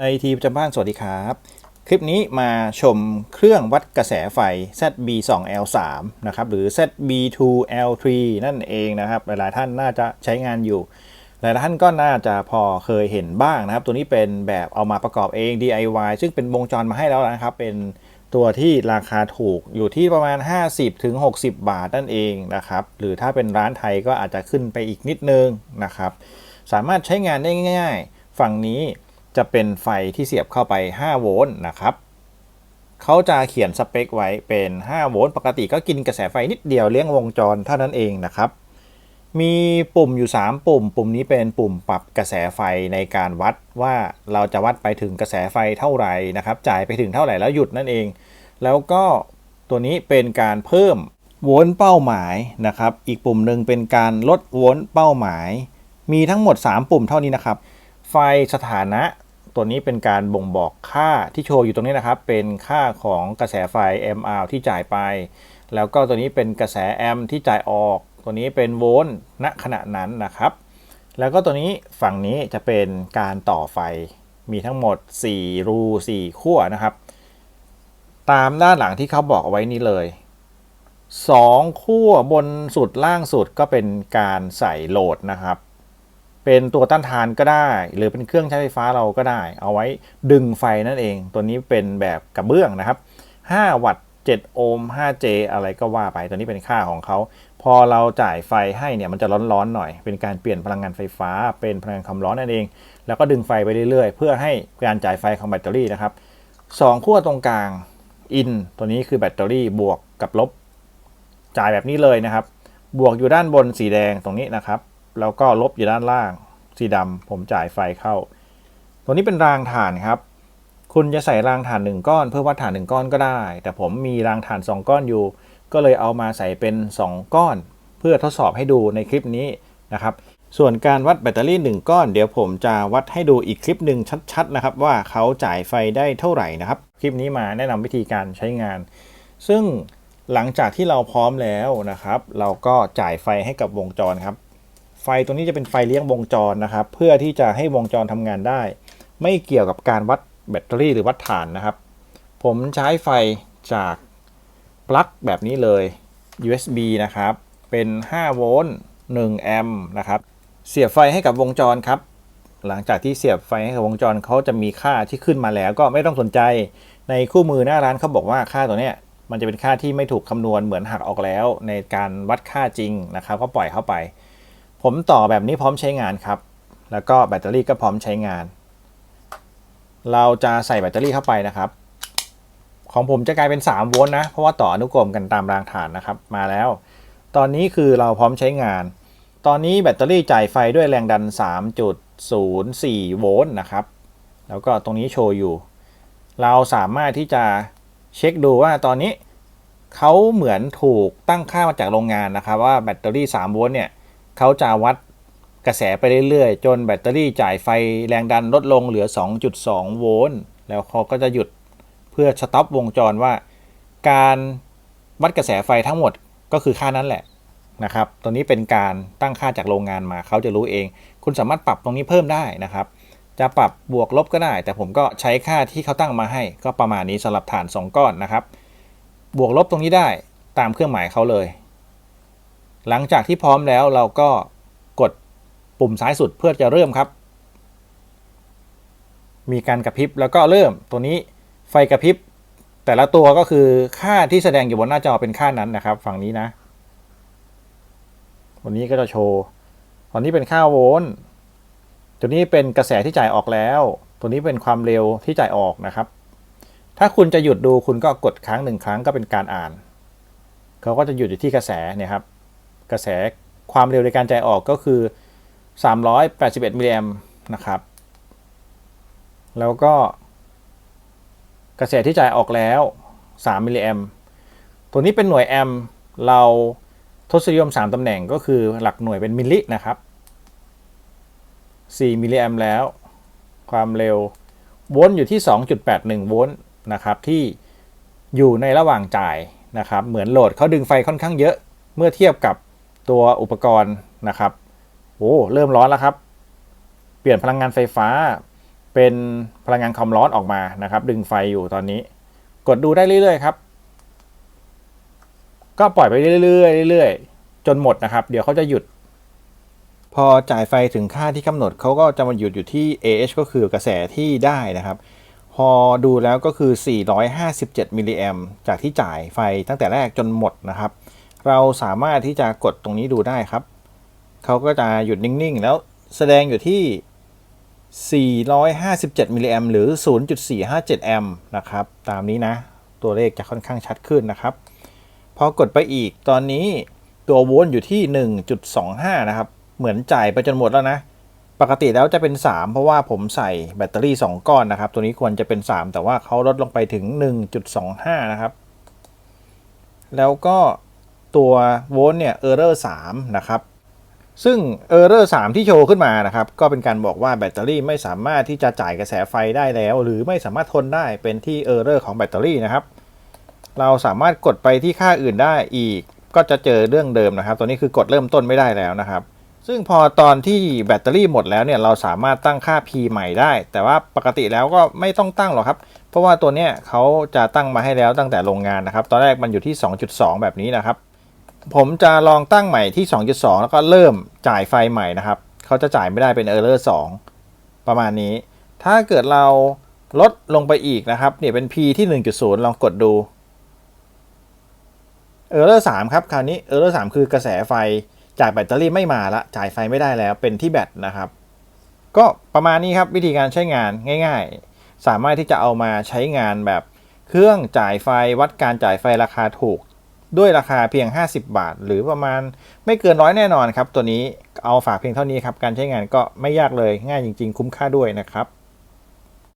ไอทีประจำบ้านสวัสดีครับ คลิปนี้มาชมเครื่องวัดกระแสไฟ ZB2L3 นะครับหรือ ZB2L3 นั่นเองนะครับ หลายๆท่านน่าจะใช้งานอยู่ หลายๆท่านก็น่าจะพอเคยเห็นบ้างนะครับ ตัวนี้เป็นแบบเอามาประกอบเอง DIY ซึ่งเป็นวงจรมาให้แล้วนะครับ เป็นตัวที่ราคาถูกอยู่ที่ประมาณ 50ถึง60 บาทนั่นเองนะครับ หรือถ้าเป็นร้านไทยก็อาจจะขึ้นไปอีกนิดนึงนะครับ สามารถใช้งานได้ง่าย ๆ ฝั่งนี้ จะเป็นไฟที่เสียบเข้าไป 5 โวลต์นะครับเขาจะเขียนสเปคไว้เป็น 5 โวลต์ปกติก็กินกระแสไฟนิดเดียวเลี้ยงวงจรเท่านั้นเองนะครับ มีปุ่มอยู่ 3 ปุ่ม ปุ่มนี้เป็นปุ่มปรับกระแสไฟในการวัดว่าเราจะวัดไปถึงกระแสไฟเท่าไหร่นะครับ จ่ายไปถึงเท่าไหร่แล้วหยุดนั่นเอง แล้วก็ตัวนี้เป็นการเพิ่มโวลต์เป้าหมายนะครับ อีกปุ่มหนึ่งเป็นการลดโวลต์เป้าหมาย มีทั้งหมด 3 ปุ่มเท่านี้นะครับ ไฟสถานะ ตัวนี้เป็นการบ่งบอกค่าที่โชว์อยู่ตรงนี้นะครับ เป็นค่าของกระแสไฟ MR ที่จ่ายไป แล้วก็ตัวนี้เป็นกระแสแอมที่จ่ายออก ตัวนี้เป็นโวลต์ณขณะนั้นนะครับ แล้วก็ตัวนี้ฝั่งนี้จะเป็นการต่อไฟ มีทั้งหมด 4 รู 4 ขั้วนะครับ ตามด้านหลังที่เขาบอกเอาไว้นี้เลย2ขั้วบนสุดล่างสุดก็เป็นการใส่โหลดนะครับ เป็นตัวต้านทานก็ได้ หรือเป็นเครื่องใช้ไฟฟ้าเราก็ได้ เอาไว้ดึงไฟนั่นเอง ตัวนี้เป็นแบบกระเบื้องนะครับ 5 วัตต์ 7 โอห์ม 5J อะไรก็ว่าไป ตัวนี้เป็นค่าของเขา พอเราจ่ายไฟให้เนี่ยมันจะร้อนๆหน่อย เป็นการเปลี่ยนพลังงานไฟฟ้า เป็นพลังงานความร้อนนั่นเอง แล้วก็ดึงไฟไปเรื่อยๆ เพื่อให้การจ่ายไฟของแบตเตอรี่นะครับสองขั้วตรงกลางอินตัวนี้คือแบตเตอรี่บวกกับลบ จ่ายแบบนี้เลยนะครับ บวกอยู่ด้านบนสีแดงตรงนี้นะครับ แล้วก็ลบอยู่ด้านล่าง สีดำผมจ่ายไฟเข้า ตัวนี้เป็นรางถ่านครับ คุณจะใส่รางถ่านหนึ่งก้อน เพื่อวัดถ่านหนึ่งก้อนก็ได้ แต่ผมมีรางถ่านสองก้อนอยู่ ก็เลยเอามาใส่เป็น 2 ก้อน เพื่อทดสอบให้ดูในคลิปนี้นะครับ ส่วนการวัดแบตเตอรี่ 1 ก้อน เดี๋ยวผมจะวัดให้ดูอีกคลิปหนึ่งชัดๆนะครับว่าเขาจ่ายไฟได้เท่าไหร่นะครับ คลิปนี้มาแนะนำวิธีการใช้งาน ซึ่งหลังจากที่เราพร้อมแล้วนะครับ เราก็จ่ายไฟให้กับวงจรครับ ฟตรงนี้จะเป็นไฟเลี้ยงวงจรนะครับ เพื่อที่จะให้วงจรทำงานได้ ไม่เกี่ยวกับการวัดแบตเตอรี่หรือวัดฐานนะครับ ผมใช้ไฟจากปลั๊กแบบนี้เลย USB นะครับ เป็น5โวลต์1แอมป์นะครับ เสียบไฟให้กับวงจรครับ หลังจากที่เสียบไฟให้กับวงจรเขาจะมีค่าที่ขึ้นมาแล้วก็ไม่ต้องสนใจ ในคู่มือหน้าร้านเขาบอกว่าค่าตัวเนี้ยมันจะเป็นค่าที่ไม่ถูกคำนวณเหมือนหักออกแล้ว ในการวัดค่าจริงนะครับ ก็ปล่อยเข้าไป ผมต่อแบบนี้พร้อมใช้งานครับ แล้วก็แบตเตอรี่ก็พร้อมใช้งาน เราจะใส่แบตเตอรี่เข้าไปนะครับ ของผมจะกลายเป็น 3 โวลต์นะ เพราะว่าต่ออนุกรมกันตามรางฐานนะครับ มาแล้ว ตอนนี้คือเราพร้อมใช้งาน ตอนนี้แบตเตอรี่จ่ายไฟด้วยแรงดัน 3.04 โวลต์นะครับ แล้วก็ตรงนี้โชว์อยู่ เราสามารถที่จะเช็คดูว่าตอนนี้เขาเหมือนถูกตั้งค่ามาจากโรงงานนะครับ ว่าแบตเตอรี่ 3 โวลต์เนี่ย เขาจะวัดกระแสไปเรื่อยๆ จนแบตเตอรี่จ่ายไฟแรงดันลดลงเหลือ 2.2 โวลต์แล้วเขาก็จะหยุดเพื่อสต็อปวงจรว่า การวัดกระแสไฟทั้งหมดก็คือค่านั้นแหละนะครับ ตัวนี้เป็นการตั้งค่าจากโรงงานมาเขาจะรู้เอง คุณสามารถปรับตรงนี้เพิ่มได้นะครับ จะปรับบวกลบก็ได้ แต่ผมก็ใช้ค่าที่เขาตั้งมาให้ ก็ประมาณนี้สำหรับฐาน 2 ก้อนนะครับ บวกลบตรงนี้ได้ตามเครื่องหมายเขาเลย หลังจากที่พร้อมแล้วเราก็กดปุ่มซ้ายสุดเพื่อจะเริ่มครับ มีการกระพริบแล้วก็เริ่มตัวนี้ไฟกระพริบแต่ละตัวก็คือค่าที่แสดงอยู่บนหน้าจอเป็นค่านั้นนะครับ ฝั่งนี้นะตัวนี้ก็จะโชว์ตอนนี้เป็นค่าโวลต์ตัวนี้เป็นกระแสที่จ่ายออกแล้ว ตัวนี้เป็นความเร็วที่จ่ายออกนะครับ ถ้าคุณจะหยุดดูคุณก็กดครั้งหนึ่งครั้งก็เป็นการอ่าน เขาก็จะหยุดอยู่ที่กระแสเนี่ยครับ กระแสความเร็วในการจ่ายออกก็คือ 381มิลลิแอมนะครับ แล้วก็ กระแสที่จ่ายออกแล้ว 3มิลลิแอมตัวนี้เป็นหน่วยแอมเราทศนิยม 3ตำแหน่งก็คือหลักหน่วยเป็นมิลลินะครับ 4มิลลิแอมแล้ว ความเร็วโวลต์อยู่ที่ 2.81 โวลต์นะครับที่อยู่ในระหว่างจ่ายนะครับ เหมือนโหลดเขาดึงไฟค่อนข้างเยอะ เมื่อเทียบกับ ตัวอุปกรณ์นะครับโอ้เริ่มร้อนแล้วครับ เปลี่ยนพลังงานไฟฟ้า เป็นพลังงานความร้อนออกมานะครับ ดึงไฟอยู่ตอนนี้ กดดูได้เรื่อยๆครับ ก็ปล่อยไปเรื่อยๆเรื่อยๆจนหมดนะครับ เดี๋ยวเขาจะหยุด พอจ่ายไฟถึงค่าที่กำหนดเขาก็จะมาหยุดอยู่ที่ AH ก็คือกระแสที่ได้นะครับ พอดูแล้วก็คือ 457มิลลิแอมจากที่จ่ายไฟตั้งแต่แรกจนหมดนะครับ เราสามารถที่จะกดตรงนี้ดูได้ครับ เขาก็จะหยุดนิ่ง ๆ แล้วแสดงอยู่ที่ 457 มิลลิแอมหรือ 0.457 แอมนะครับ ตามนี้นะ ตัวเลขจะค่อนข้างชัดขึ้นนะครับ พอกดไปอีกตอนนี้ตัวโวลต์อยู่ที่ 1.25 นะครับ เหมือนจ่ายไปจนหมดแล้วนะ ปกติแล้วจะเป็น 3 เพราะว่าผมใส่แบตเตอรี่ 2 ก้อนนะครับ ตัวนี้ควรจะเป็น 3 แต่ว่าเขาลดลงไปถึง 1.25 นะครับ แล้วก็ ตัวโวลต์เนี่ย error 3นะครับซึ่ง error 3ที่โชว์ขึ้นมานะครับ ก็เป็นการบอกว่าแบตเตอรี่ไม่สามารถที่จะจ่ายกระแสไฟได้แล้ว หรือไม่สามารถทนได้เป็นที่ error ของแบตเตอรี่นะครับ เราสามารถกดไปที่ค่าอื่นได้อีก ก็จะเจอเรื่องเดิมนะครับ ตัวนี้คือกดเริ่มต้นไม่ได้แล้วนะครับ ซึ่งพอตอนที่แบตเตอรี่หมดแล้วเนี่ยเราสามารถตั้งค่า P ใหม่ได้ แต่ว่าปกติแล้วก็ไม่ต้องตั้งหรอกครับ เพราะว่าตัวเนี้ยเขาจะตั้งมาให้แล้วตั้งแต่โรงงานนะครับ ตอนแรกมันอยู่ที่ 2.2 แบบนี้นะครับ ผมจะลองตั้งใหม่ที่ 2.2 แล้วก็เริ่มจ่ายไฟใหม่นะครับ เขาจะจ่ายไม่ได้เป็น error 2 ประมาณนี้ ถ้าเกิดเราลดลงไปอีกนะครับ เนี่ยเป็น P ที่ 1.0 ลองกดดู error 3 ครับ คราวนี้ error 3 คือกระแสไฟจากแบตเตอรี่ไม่มาละจ่ายไฟไม่ได้แล้วเป็นที่แบตนะครับ ก็ประมาณนี้ครับวิธีการใช้งานง่าย ๆ สามารถที่จะเอามาใช้งานแบบเครื่องจ่ายไฟวัดการจ่ายไฟราคาถูก ด้วยราคาเพียง 50 บาท หรือประมาณไม่เกินร้อยแน่นอนครับ ตัวนี้เอาฝากเพียงเท่านี้ครับ การใช้งานก็ไม่ยากเลยง่ายจริง ๆ คุ้มค่าด้วยนะครับ